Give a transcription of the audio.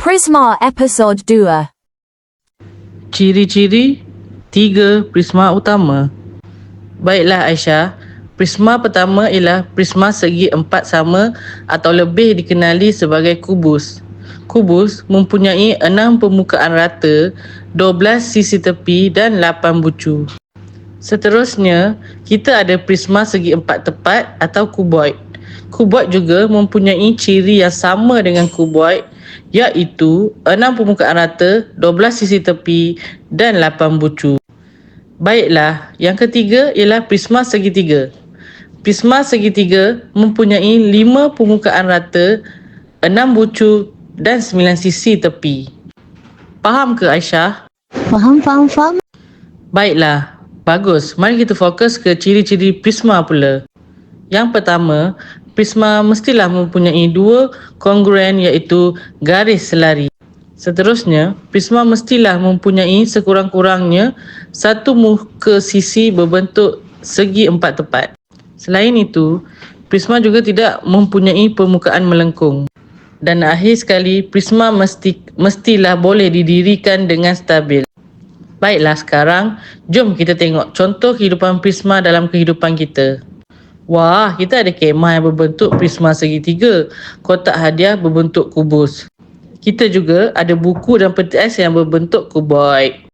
Prisma Episode 2 Ciri-ciri tiga prisma utama. Baiklah Aisyah, prisma pertama ialah prisma segi empat sama atau lebih dikenali sebagai kubus. Kubus mempunyai enam permukaan rata, 12 sisi tepi dan 8 bucu. Seterusnya, kita ada prisma segi empat tepat atau kuboid. Kuboid juga mempunyai ciri yang sama dengan kuboid iaitu enam permukaan rata, 12 sisi tepi dan 8 bucu. Baiklah, yang ketiga ialah prisma segitiga. Prisma segitiga mempunyai lima permukaan rata, enam bucu dan sembilan sisi tepi. Faham ke Aisyah? Faham, faham, faham. Baiklah, bagus. Mari kita fokus ke ciri-ciri prisma pula. Yang pertama, prisma mestilah mempunyai dua kongruen iaitu garis selari. Seterusnya, prisma mestilah mempunyai sekurang-kurangnya satu muka sisi berbentuk segi empat tepat. Selain itu, prisma juga tidak mempunyai permukaan melengkung. Dan akhir sekali, prisma mesti mestilah boleh didirikan dengan stabil. Baiklah sekarang, jom kita tengok contoh kehidupan prisma dalam kehidupan kita. Wah, kita ada kemah yang berbentuk prisma segitiga, kotak hadiah berbentuk kubus. Kita juga ada buku dan peti ais yang berbentuk kuboid.